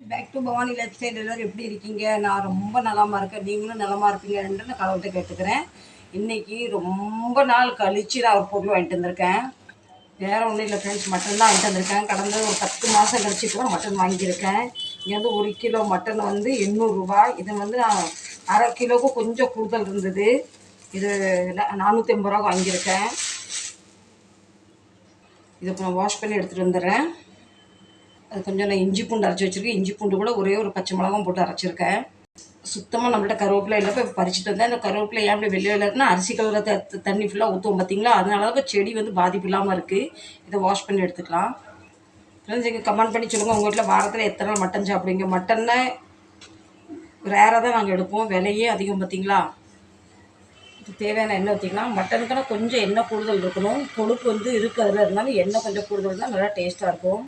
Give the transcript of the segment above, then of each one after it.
Back to Bhavani lifestyle எல்லோரும் எப்படி இருக்கீங்க? நான் ரொம்ப நலமா இருக்கேன். நீங்களும் நலமா இருப்பீங்கன்னு நான் கடவுள்கிட்ட கேட்டுக்கிறேன். இன்னைக்கு ரொம்ப நாள் கழிச்சு நான் ஒரு பொருள் வாங்கிட்டு வந்திருக்கேன். வேற ஒன்றும் இல்லை ஃப்ரெண்ட்ஸ் மட்டன் தான் வாங்கிட்டு வந்திருக்கேன். கடந்த ஒரு பத்து மாதம் கழிச்சு கூட மட்டன் வாங்கியிருக்கேன். இங்கே வந்து ஒரு கிலோ மட்டன் வந்து எண்ணூறுரூவா இது வந்து நான் அரை கிலோவுக்கு கொஞ்சம் கூடுதல் இருந்தது. இது நானூற்றி ஐம்பது ரூபா வாங்கியிருக்கேன். இதை நான் வாஷ் பண்ணி எடுத்துகிட்டு வந்துடுறேன். அது கொஞ்சம் நான் இஞ்சி பூண்டு அரைச்சி வச்சுருக்கேன். இஞ்சி பூண்டு கூட ஒரே ஒரு பச்சை மிளகாவும் போட்டு அரைச்சிருக்கேன். சுத்தமாக நம்மள்ட்ட கருவேப்பிலை இல்லை. இப்போ பறிச்சுட்டு வந்தேன். அந்த கருவேப்பிலை ஏன் அப்படி வெளியே இருக்குன்னா அரிசி கலர த தண்ணி ஃபுல்லாக ஊற்றுவோம் பார்த்தீங்களா அதனால தான் இப்போ செடி வந்து பாதிப்பு இல்லாமல் இருக்குது இதை வாஷ் பண்ணி எடுத்துக்கலாம். ஃப்ரெண்ட்ஸ் எங்கள் கமெண்ட் பண்ணி சொல்லுங்கள் உங்கள் வீட்டில் வாரத்தில் எத்தனை நாள் மட்டன் சாப்பிடுவீங்க? மட்டன்னா ரேராக தான் நாங்கள் எடுப்போம். விலையே அதிகம் பார்த்தீங்களா தேவையான எண்ணெய் ஊற்றிக்கலாம் மட்டனுக்குன்னா கொஞ்சம் எண்ணெய் கூடுதல் இருக்கணும். கொழுப்பு வந்து இருக்கு. அதில் இருந்தாலும் எண்ணெய் கொஞ்சம் கூடுதல் இருந்தால் நல்லா டேஸ்ட்டாக இருக்கும்.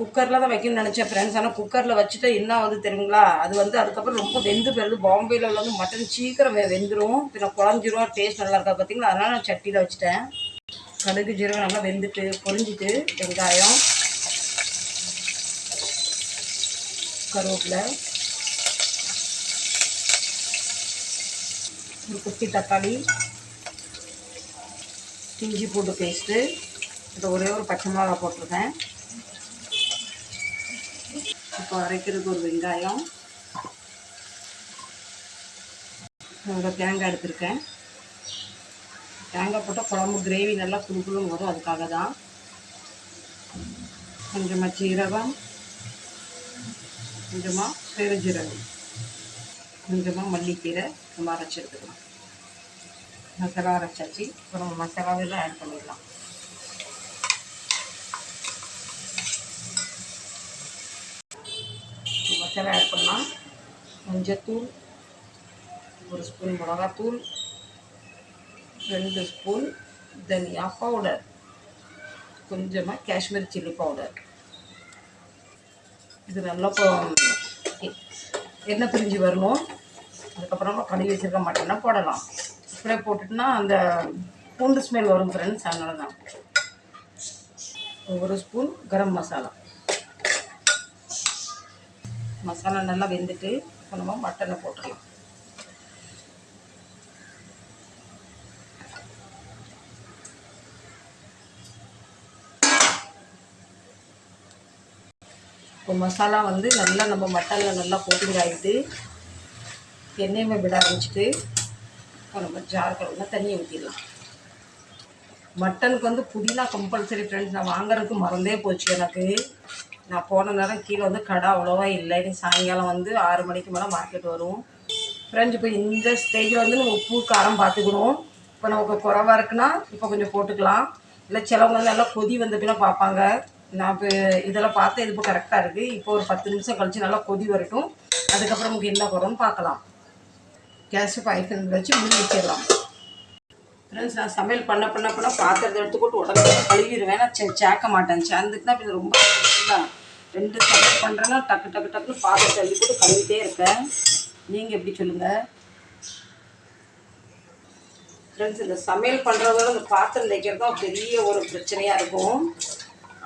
குக்கரில் தான் வைக்கணும்னு நினச்சேன் ஃப்ரெண்ட்ஸ் ஆனால் குக்கரில் வச்சுட்டு என்ன வந்து தெரியுங்களா? அது வந்து அதுக்கப்புறம் ரொம்ப வெந்து போயிடுது. பாம்பேயில் வந்து மட்டன் சீக்கிரம் வெந்துடும் பின்ன குழஞ்சிரும். டேஸ்ட் நல்லா இருக்கா பார்த்தீங்களா அதனால் நான் சட்டியில் வச்சுட்டேன். கடுகு ஜீரகம் நல்லா வெந்துட்டு பொரிஞ்சிட்டு வெங்காயம் கருவேப்பிலை ஒரு குட்டி தக்காளி இஞ்சி பூண்டு பேஸ்ட்டு இது ஒரே ஒரு பச்சை மிளகா போட்டிருக்கேன். இப்போ அரைக்கிறதுக்கு ஒரு வெங்காயம். ஒரு தேங்காய் எடுத்திருக்கேன். தேங்காய் போட்டால் குழம்பு கிரேவி நல்லா குழுக்குழுன்னு வரும் அதுக்காக தான் கொஞ்சமாக சீரகம் கொஞ்சமாக பெருஞ்சீரகம் கொஞ்சமாக மல்லிக்கீரை நம்ம அரைச்சி எடுத்துக்கலாம். மசாலா அரைச்சாச்சு. அப்புறம் மசாலாவெல்லாம் ஆட் பண்ணிடலாம். மசாலா ஆட் பண்ணலாம். மஞ்சத்தூள் ஒரு ஸ்பூன் மிளகாத்தூள் ரெண்டு ஸ்பூன் தனியா பவுடர் கொஞ்சமாக காஷ்மீர் சில்லி பவுடர் இது நல்லா என்ன எண்ணெய் பிரிஞ்சு வரணும். அதுக்கப்புறமா கழுவி வச்சிருக்க மாட்டேன்னா போடலாம். இப்படியே போட்டுட்டுனா அந்த பூண்டு ஸ்மெல் வரும் ஃப்ரெண்ட்ஸ் அதனால தான் ஒரு ஸ்பூன் கரம் மசாலா. மசாலா நல்லா வெந்துட்டு இப்போ நம்ம மட்டனை போட்டுடலாம் இப்போ மசாலா வந்து நல்லா நம்ம மட்டனில் நல்லா கோட்டிங் ஆகிட்டு எண்ணெயுமே விட ஆரம்பிச்சுட்டு இப்போ நம்ம ஜார் தண்ணியை ஊற்றிடலாம் மட்டனுக்கு வந்து புதினா கம்பல்சரி ஃப்ரெண்ட்ஸ் நான் வாங்குறதுக்கு மறந்தே போச்சு எனக்கு. நான் போன நேரம் கீழே வந்து கடை அவ்வளோவா இல்லை. நீ சாயங்காலம் வந்து ஆறு மணிக்கு மேலே மார்க்கெட் வரும். ஃப்ரெண்ட்ஸ் இப்போ இந்த ஸ்டேஜில் வந்து நம்ம உப்பு காரம் பார்த்துக்கணும். இப்போ நமக்கு குறவா இருக்குன்னா இப்போ கொஞ்சம் போட்டுக்கலாம். இல்லை சிலவங்க வந்து நல்லா கொதி வந்த பார்ப்பாங்க. நான் இப்போ இதெல்லாம் பார்த்து இது இப்போ கரெக்டாக இருக்குது இப்போ ஒரு பத்து நிமிஷம் கழித்து நல்லா கொதி வரட்டும். அதுக்கப்புறம் நமக்கு என்ன குறோன்னு பார்க்கலாம். கேஸ் இப்போ ஐஃபன் வச்சு மூடி வச்சிடலாம். ஃப்ரெண்ட்ஸ் நான் சமையல் பண்ண பண்ண பண்ண பாத்திரத்தை எடுத்து போட்டு உடனே கழுவிடுவேன். நான் சே- சேர்க்க மாட்டேன். சேர்ந்துட்டுனா இப்போ ரொம்ப ரெண்டு சமையல் பண்ணுறேன்னா டக்கு டக்கு டக்குன்னு பாத்திரத்தை தள்ளி போட்டு கழுவிட்டே இருப்பேன் நீங்கள் எப்படி சொல்லுங்கள் ஃப்ரெண்ட்ஸ் இந்த சமையல் பண்ணுறதோட இந்த பாத்திரம் தைக்கிறது தான் பெரிய ஒரு பிரச்சனையாக இருக்கும்.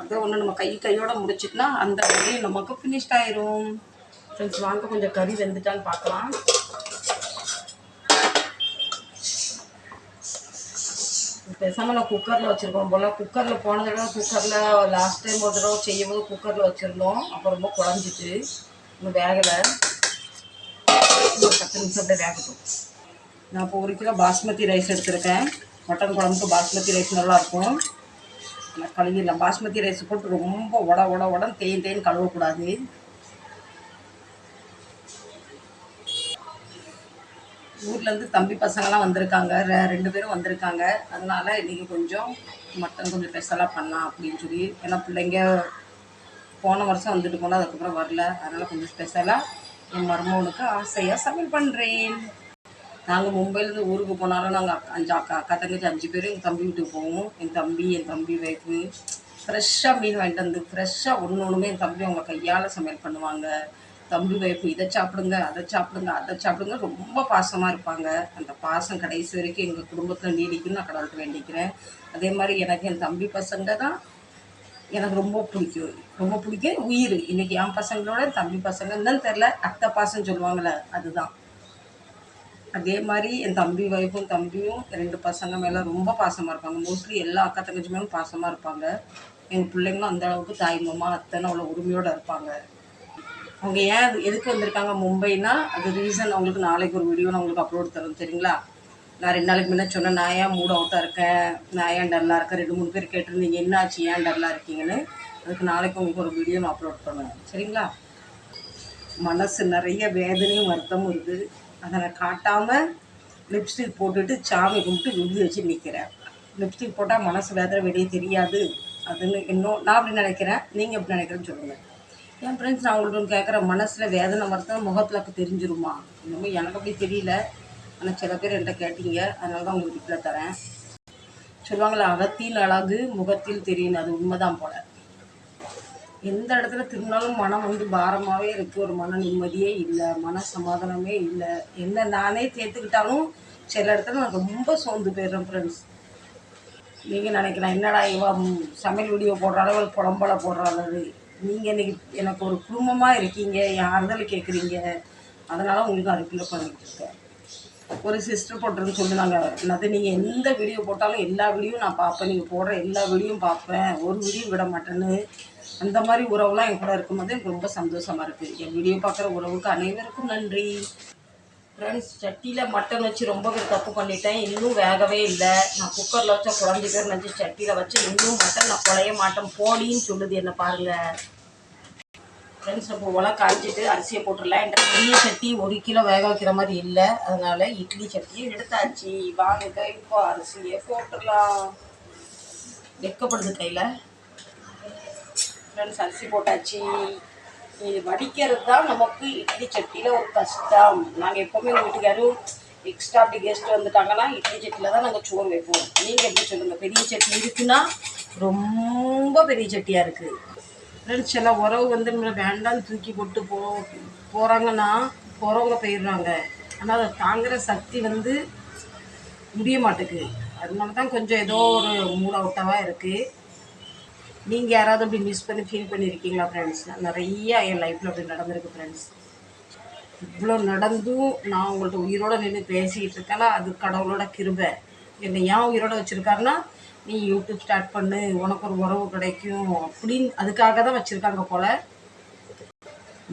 அதை ஒன்று நம்ம கை கையோடு முடிச்சிட்டுனா அந்த வரையும் நமக்கு ஃபினிஷ்ட் ஆயிரும். ஃப்ரெண்ட்ஸ் வாங்க கொஞ்சம் கறி வெந்துட்டான்னு பார்க்கலாம். பேசாமல் நான் குக்கரில் வச்சுருக்கோம். போல் குக்கரில் போன தடவை குக்கரில் லாஸ்ட் டைம் ஒரு தடவை செய்யும் போது குக்கரில் வச்சுருந்தோம். அப்போ ரொம்ப குழஞ்சிட்டு இன்னும் வேகலை. ஒரு பத்து நிமிஷம் அப்படியே வேகட்டும். நான் இப்போ ஒரு கிலோ பாஸ்மதி ரைஸ் எடுத்திருக்கேன். மட்டன் குழம்புக்கு பாஸ்மதி ரைஸ் நல்லாயிருக்கும் நான் கழுவிடலாம். பாஸ்மதி ரைஸ் போட்டு ரொம்ப உட உட உடம்பு தேன் தேன் கழுவக்கூடாது. ஊர்லேருந்து தம்பி பசங்களாம் வந்திருக்காங்க. ரெ- ரெண்டு பேரும் வந்திருக்காங்க. அதனால இன்றைக்கி கொஞ்சம் மட்டன் கொஞ்சம் ஸ்பெஷலாக பண்ணலாம் அப்படின்னு சொல்லி. ஏன்னா பிள்ளைங்க போன வருஷம் வந்துட்டு போனால் அதுக்கப்புறம் வரல. அதனால் கொஞ்சம் ஸ்பெஷலாக என் மருமகனுக்கு ஆசையாக சமையல் பண்ணுறேன் நாங்கள் மும்பையிலேருந்து ஊருக்கு போனாலும் நாங்கள் அஞ்சு அக்கா அக்கா தங்கச்சி அஞ்சு பேரும் எங்கள் தம்பி வீட்டுக்கு போவோம். என் தம்பி என் தம்பி வைஃபு ஃப்ரெஷ்ஷாக மீன் வாங்கிட்டு வந்து ஃப்ரெஷ்ஷாக ஒன்று ஒன்றுமே என் தம்பி அவங்க கையால் சமையல் பண்ணுவாங்க. தம்பி வைப்பு இதை சாப்பிடுங்க அதை சாப்பிடுங்க அதை சாப்பிடுங்க ரொம்ப பாசமாக இருப்பாங்க. அந்த பாசம் கடைசி வரைக்கும் எங்கள் குடும்பத்தில் நீடிக்குன்னு நான் கடவுள்கிட்ட வேண்டிக்கிறேன். அதே மாதிரி எனக்கு என் தம்பி பசங்க தான் எனக்கு ரொம்ப பிடிக்கும். ரொம்ப பிடிக்கும் உயிர். இன்றைக்கி என் பசங்களோட தம்பி பசங்க என்னன்னு தெரில அத்தை பாசம் சொல்லுவாங்களே அதுதான். அதே மாதிரி என் தம்பி ஒய்ஃபும் தம்பியும் ரெண்டு பசங்க மேலே ரொம்ப பாசமாக இருப்பாங்க. மோஸ்ட்லி எல்லா அக்கா தங்கச்சி மேலும் பாசமாக இருப்பாங்க. எங்கள் பிள்ளைங்களும் அந்த அளவுக்கு தாய் மாமா அத்தைன்னு அவ்வளோ உரிமையோடு இருப்பாங்க. அவங்க ஏன் எதுக்கு வந்திருக்காங்க மும்பைனா அது ரீசன் அவங்களுக்கு நாளைக்கு ஒரு வீடியோ நான் உங்களுக்கு அப்லோட் தரேன் சரிங்களா நான் ரெண்டு நாளைக்கு முன்னே சொன்னேன் நான் ஏன் மூட் அவுட்டாக இருக்கேன்? நான் ஏன் டல்லாக இருக்கேன்? ரெண்டு மூணு பேர் கேட்டிருந்தீங்க என்னாச்சு? ஏன் டல்லாக இருக்கீங்கன்னு? அதுக்கு நாளைக்கு உங்களுக்கு ஒரு வீடியோ நான் அப்லோட் பண்ணுவேன் சரிங்களா? மனசு நிறைய வேதனையும் வருத்தமும் இருக்குது. அதை நான் காட்டாமல் லிப்ஸ்டிக் போட்டுட்டு சாமி கும்பிட்டு விழுதி வச்சு நிற்கிறேன் லிப்ஸ்டிக் போட்டால் மனசு வேதனை வெளியே தெரியாது. அதுன்னு இன்னும் நான் அப்படி நினைக்கிறேன். நீங்கள் எப்படி நினைக்கிறேன்னு சொல்லுங்கள் என் ஃப்ரெண்ட்ஸ் நான் உங்களுக்கு கேட்குற மனசில் வேதனை வருத்தம் முகத்தில் தெரிஞ்சிருமா? இன்னமும் எனக்கு அப்படி தெரியல. ஆனால் சில பேர் என்கிட்ட கேட்டீங்க. அதனால தான் உங்களுக்கு வீட்டில் தரேன். சொல்லுவாங்களே அகத்தில் அழகு முகத்தில் தெரியும் அது உண்மைதான் போல. எந்த இடத்துல திரும்பினாலும் மனம் வந்து பாரமாகவே இருக்குது ஒரு மன நிம்மதியே இல்லை மன சமாதானமே இல்லை. என்ன நானே தேர்த்துக்கிட்டாலும் சில இடத்துல நான் ரொம்ப சோர்ந்து போயிடுறேன் ஃப்ரெண்ட்ஸ் நீங்கள் நினைக்கலாம் என்னடா இவ சமையல் வீடியோ போடுற அளவு புலம்பலை போடுற அளவு. நீங்கள் இன்னைக்கு எனக்கு ஒரு குடும்பமாக இருக்கீங்க யாருந்தாலும் கேட்குறீங்க அதனால் உங்களுக்கு நான் ரிப்ளை இருக்கேன். ஒரு சிஸ்டர் போட்டிருந்து சொல்லுனாங்க. என்னது நீங்கள் எந்த வீடியோ போட்டாலும் எல்லா வீடியோ நான் பார்ப்பேன். நீங்கள் போடுற எல்லா வீடியோவும் பார்ப்பேன். ஒரு வீடியோ விட மாட்டேன்னு. அந்த மாதிரி உறவுலாம் என் கூட இருக்கும்போது எனக்கு ரொம்ப சந்தோஷமாக இருக்குது என் வீடியோ பார்க்குற உறவுக்கு அனைவருக்கும் நன்றி. ஃப்ரெண்ட்ஸ் சட்டியில் மட்டன் வச்சு ரொம்ப பேர் தப்பு பண்ணிட்டேன். இன்னும் வேகவே இல்லை. நான் குக்கரில் வச்சா குழந்தை பேர் நினச்சி சட்டியில் வச்சு இன்னும் மட்டன் நான் குழைய மாட்டேன். போடின்னு சொல்லுது என்ன பாருங்கள் ஃப்ரெண்ட்ஸ் இப்போ உலை காய்ச்சிட்டு அரிசியை போட்டுடலாம் என்கிட்ட பெரிய சட்டி ஒரு கிலோ வேக வைக்கிற மாதிரி இல்லை. அதனால் இட்லி சட்டியை எடுத்தாச்சு. வாங்க இப்போ அரிசியை போட்டுடலாம். வெக்கப்படுது கையில். ஃப்ரெண்ட்ஸ் அரிசி போட்டாச்சு. இது வடிக்கிறது தான் நமக்கு இட்லி சட்டியில் ஒரு கஷ்டம். நாங்கள் எப்போவுமே எங்கள் வீட்டுக்காரும் எக்ஸ்ட்ரா அப்படி கெஸ்ட் வந்துட்டாங்கன்னா இட்லி சட்டியில் தான் நாங்கள் சோறு வைப்போம். நீங்கள் எப்படி சொல்லுங்கள் பெரிய சட்டி இருக்குன்னா ரொம்ப பெரிய சட்டியாக இருக்குது ஃப்ரெண்ட்ஸ் எல்லாம் உறவு வந்து நம்மளை வேண்டாம்னு தூக்கி போட்டு போ போகிறாங்கன்னா போகிறவங்க போயிடுறாங்க. ஆனால் அதை தாங்குகிற சக்தி வந்து முடிய மாட்டேங்குது. அதனால தான் கொஞ்சம் ஏதோ ஒரு மூட் அவுட்டாக இருக்குது நீங்கள் யாராவது அப்படி மிஸ் பண்ணி ஃபீல் பண்ணியிருக்கீங்களா ஃப்ரெண்ட்ஸ் நிறையா என் லைஃப்பில் அப்படி நடந்திருக்கு ஃப்ரெண்ட்ஸ் இவ்வளோ நடந்தும் நான் உங்கள்கிட்ட உயிரோடு நின்று பேசிக்கிட்டு இருக்கேன்னா அது கடவுளோட கிருபை. என்னை ஏன் உயிரோட வச்சுருக்காருன்னா நீ யூடியூப் ஸ்டார்ட் பண்ணு உனக்கு ஒரு உறவு கிடைக்கும் அப்படின்னு அதுக்காக தான் வச்சுருக்காங்க போல்.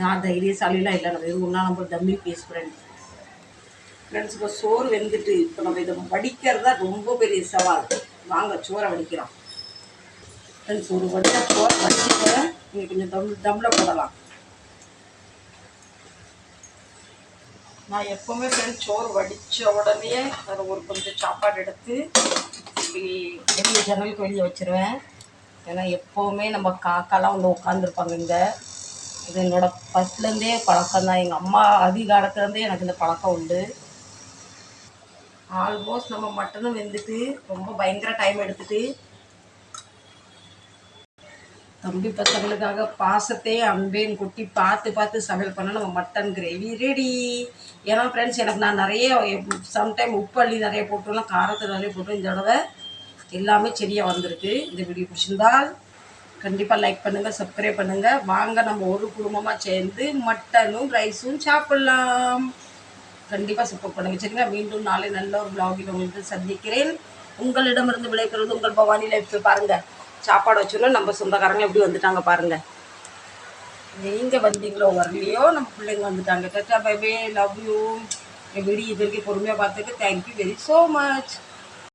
நான் தைரியசாலிலாம் இல்லை நம்ம எதுவும் ஒன்றா நம்ம தம்பி பேச ஃப்ரெண்ட்ஸ் ஃப்ரெண்ட்ஸ் இப்போ சோறு வெந்துட்டு இப்போ நம்ம இதை வடிக்கிறது தான் ரொம்ப பெரிய சவால். வாங்க சோறை வடிக்கிறோம். ஃப்ரெண்ட்ஸ் ஒரு வடிச்ச சோறு வடிச்சுட்டு நீங்கள் கொஞ்சம் தம் தம்மில் போடலாம். நான் எப்போவுமே ஃப்ரெண்ட்ஸ் சோறு வடித்த உடனே அதை ஒரு கொஞ்சம் சாப்பாடு எடுத்து இப்படி வெளியே ஜன்னலுக்கு வெளியே வச்சிருவேன். ஏன்னா எப்போவுமே நம்ம காக்காலாம் வந்து உட்காந்துருப்பாங்க இங்கே. இது என்னோடய ஃபஸ்ட்லேருந்தே பழக்கம் தான். எங்கள் அம்மா அதிகாலத்துலேருந்தே எனக்கு இந்த பழக்கம் உண்டு. ஆல்மோஸ்ட் நம்ம மட்டனும் வெந்துட்டு ரொம்ப பயங்கர டைம் எடுத்துட்டு தம்பி பசங்களுக்காக பாசத்தையே அன்பேன் கொட்டி பார்த்து பார்த்து சமையல் பண்ண நம்ம மட்டன் கிரேவி ரெடி ஏன்னா ஃப்ரெண்ட்ஸ் எனக்கு நான் நிறைய சம்டைம் உப்பு அள்ளி நிறைய போட்டுருவேன் காரத்தை நிறைய போட்டு இந்த தடவை. எல்லாமே சரியாக வந்திருக்கு. இந்த வீடியோ பிடிச்சிருந்தால் கண்டிப்பாக லைக் பண்ணுங்கள் சப்ஸ்கிரைப் பண்ணுங்கள் வாங்க நம்ம ஒரு குடும்பமாக சேர்ந்து மட்டனும் ரைஸும் சாப்பிட்லாம். கண்டிப்பாக சப்போர்ட் பண்ணுங்கள் சரிங்களா? மீண்டும் நாளை நல்ல ஒரு பிளாகில் உங்களுக்கு சந்திக்கிறேன். உங்களிடமிருந்து விளைக்கிறது உங்கள் பவானி லைஃப் பாருங்கள் சாப்பாடு வச்சோன்னா நம்ம சொந்தக்காரங்க எப்படி வந்துட்டாங்க பாருங்கள் நீங்கள் வந்தீங்களோ வரலையோ நம்ம பிள்ளைங்க வந்துட்டாங்க. Tata bye bye love you N video இது வரைக்கும் பொறுமையாக பார்த்துக்கு தேங்க்யூ வெரி ஸோ மச்